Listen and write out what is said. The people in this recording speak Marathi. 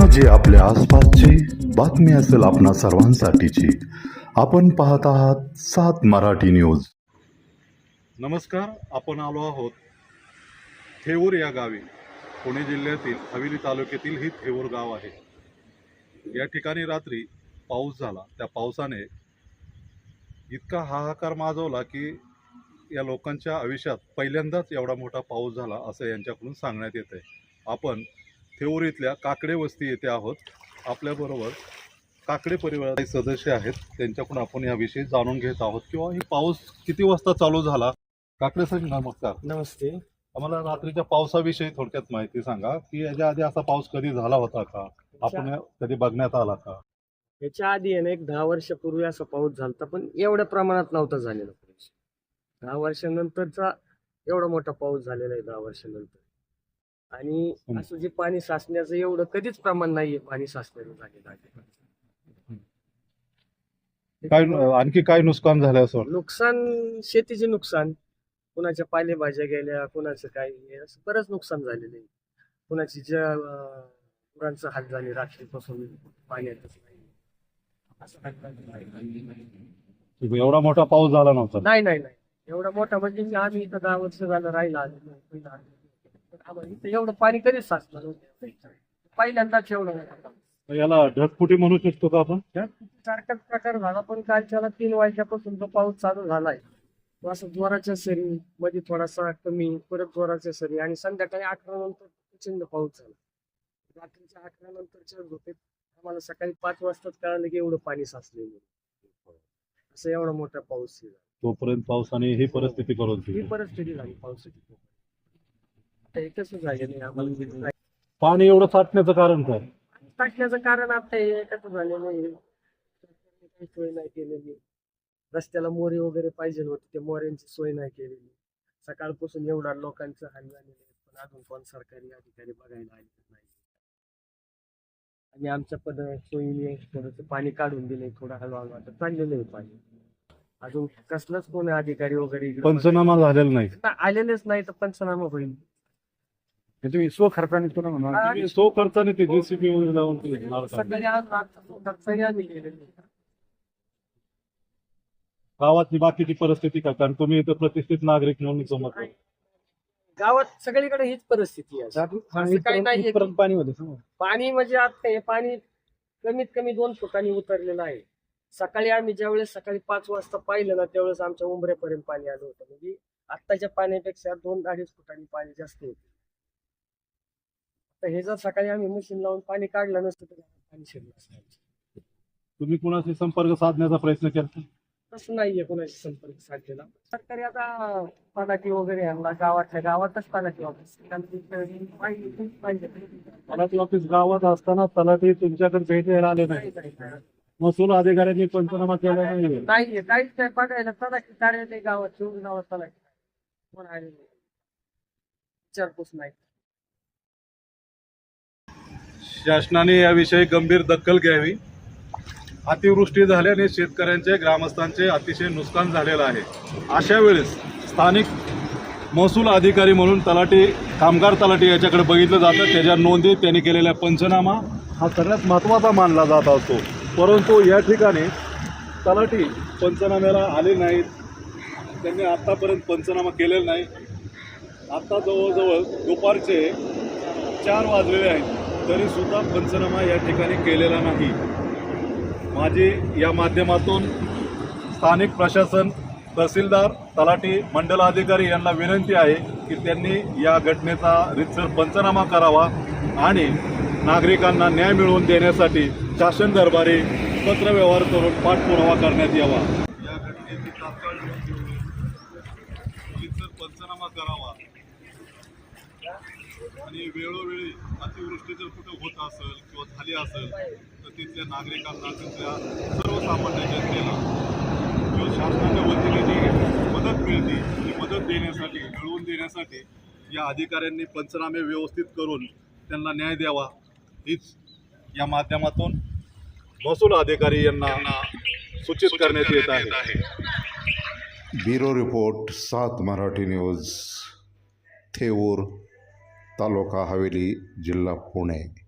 घटना जी आपल्या आसपासची बातमी असेल आपणा सर्वांसाठीची. आपण पाहत आहात सात मराठी न्यूज. नमस्कार आपण आलो आहोत थेऊर या गावी. पुणे जिल्ह्यातील हवेली तालुक्यातील ही थेऊर गाव आहे. या ठिकाणी रात्री पाऊस झाला. त्या पावसाने इतका हाहाकार माजवला की या लोकांच्या आयुष्यात पहिल्यांदाच एवढा मोठा पाऊस झाला असं यांच्याकडून सांगण्यात येत आहे आपण थेऊर इथल्या काकडे वस्ती येथे आहोत. आपल्याबरोबर काकडे परिवाराचे सदस्य आहेत. त्यांच्याकडून आपण याविषयी जाणून घेत आहोत. किंवा ही पाऊस किती वाजता चालू झाला? काकडे सर नमस्कार. नमस्ते. आम्हाला रात्रीच्या पावसाविषयी थोडक्यात माहिती सांगा. की याच्या आधी असा पाऊस कधी झाला होता का? आपण कधी बघण्यात आला का? याच्या आधी आहे ना एक दहा वर्षापूर्वी असा पाऊस झाला पण एवढ्या प्रमाणात नव्हता झालेला पाऊस. दहा वर्षानंतरचा एवढा मोठा पाऊस झालेला आहे दहा वर्षानंतर. आणि. असं जे पाणी साचण्याचं एवढं कधीच प्रमाण नाहीये पाणी साचण्याचं झालेलं काय आणखी काय नुकसान झालं असं? नुकसान शेतीचे नुकसान. कुणाच्या पालेभाज्या गेल्या कुणाचं काय असं बरंच नुकसान झालेलं आहे. कुणाची ज्या गुरांचं हाल झाले हाल झालेलं आहे. एवढा मोठा पाऊस झाला नव्हता. नाही नाही नाही. एवढा मोठा म्हणजे आम्ही इथं दहा वर्ष झालं राहिला इथं एवढं पाणी कधीच साचलं नव्हतं पहिल्यांदाच एवढं. याला ढगफुटी म्हणू शकतो का आपण सारखाच प्रकार झाला पण कालच्याला तीन वाजल्यापासून तो पाऊस चालू झालाय तो असं जोराच्या सरी मध्ये थोडासा कमी परत जोराच्या सरी आणि संध्याकाळी अकरा नंतर प्रचंड पाऊस झाला रात्रीच्या अकरा नंतरच्या झोपेत आम्हाला सकाळी पाच वाजताच कळालं की एवढं पाणी साचलेलं आहे. असं एवढा मोठा पाऊस. तोपर्यंत पावसाने ही परिस्थिती करून ही परिस्थिती झाली पावसाची आता हे कसं झालेलं आहे? आम्हाला पाणी एवढं साठण्याचं कारण काय? टाकण्याचं कारण आता हे कसं झालेलं आहे? सरकारने काही सोय नाही केलेली. रस्त्याला मोरे वगैरे पाहिजे होते ते मोऱ्यांची सोय नाही केलेली. सकाळपासून एवढा लोकांचं हाल झालेलं आहे पण अजून कोण सरकारी अधिकारी बघायला आले नाही. आणि आमच्या पद सोयीने थोडंसं पाणी काढून दिले थोडं हळूहळू आता चाललेलं आहे पाणी. अजून कसलंच कोण अधिकारी वगैरे इकडं पंचनामा झालेला नाही. आलेलेच नाही तर पंचनामा होईल. तुम्ही स्व खर्चाने तुला म्हणा आणि सो खर्चाने ते जेसीबी ते का? गावातली बाकीची परिस्थिती काय? कारण तुम्ही इथं प्रतिष्ठित नागरिक म्हणून समजतो. गावात सगळीकडे हीच परिस्थिती आहे. असं काही नाहीये की- इथपर्यंत पाणी होते समोर. पाणी म्हणजे आता हे पाणी कमीत कमी दोन फुटांनी उतरलेलं आहे. सकाळी आम्ही ज्यावेळेस सकाळी पाच वाजता पाहिलं ना त्यावेळेस आमच्या उंबऱ्यापर्यंत पाणी आलं होतं. म्हणजे आत्ताच्या पाण्यापेक्षा दोन अडीच फुटांनी पाणी जास्त होते. तर हे जर सकाळी आम्ही मशीन लावून पाणी काढलं नसतं तर पाणी शिरलं असतं तुम्ही कुणाशी संपर्क साधण्याचा प्रयत्न केला तसं नाहीये कोणाशी संपर्क साधलेला. सरकारी आता तलाठी वगैरे यांना गावातल्या गावातच तलाठी ऑफिस पाहिजे पाहिजे. तलाठी ऑफिस गावात असताना तलाठी तुमच्याकडे भेट द्यायला आले नाही. महसूल अधिकाऱ्यांनी पंचनामा केला नाही नाहीये. काहीच नाही बघायला तलाठी कार्यालय गावात चोवीस गावात तलाठी कोण आले नाही विचारपूस नाही. शासनाने याविषयी गंभीर दखल घ्यावी. अतिवृष्टी झाल्याने शेतकऱ्यांचे ग्रामस्थांचे अतिशय नुकसान झालेलं आहे. अशा वेळेस स्थानिक महसूल अधिकारी म्हणून तलाठी कामगार तलाठी याच्याकडे बघितलं जातं. त्याच्या नोंदी त्यांनी केलेल्या पंचनामा हा सगळ्यात महत्त्वाचा मानला जात असतो. परंतु या ठिकाणी तलाठी पंचनाम्याला आले नाहीत. त्यांनी आत्तापर्यंत पंचनामा केलेला नाही. आत्ता जवळजवळ दुपारचे चार वाजलेले आहेत. तरीसुद्धा पंचनामा या ठिकाणी केलेला नाही. माझी या माध्यमातून स्थानिक प्रशासन तहसीलदार तलाठी मंडल अधिकारी यांना विनंती आहे की त्यांनी या घटनेचा रितसर पंचनामा करावा आणि नागरिकांना न्याय मिळवून देण्यासाठी शासन दरबारी पत्रव्यवहार करून पाठपुरावा करण्यात यावा. या घटनेची तात्काळ रितसर पंचनामा करावा. आणि वेळोवेळी अतिवृष्टी कुठं होत असेल किंवा झाली असेल तर तिथल्या नागरिकांना तिथल्या सर्वसामान्य जनतेला किंवा शासनाच्या वतीने जी मदत मिळते ती मदत देण्यासाठी मिळवून देण्यासाठी या अधिकाऱ्यांनी पंचनामे व्यवस्थित करून त्यांना न्याय द्यावा हीच या माध्यमातून महसूल अधिकारी यांना सूचित करण्यात येत आहे. ब्युरो रिपोर्ट सात मराठी न्यूज थेऊर. तालुका हवेली जिल्हा पुणे.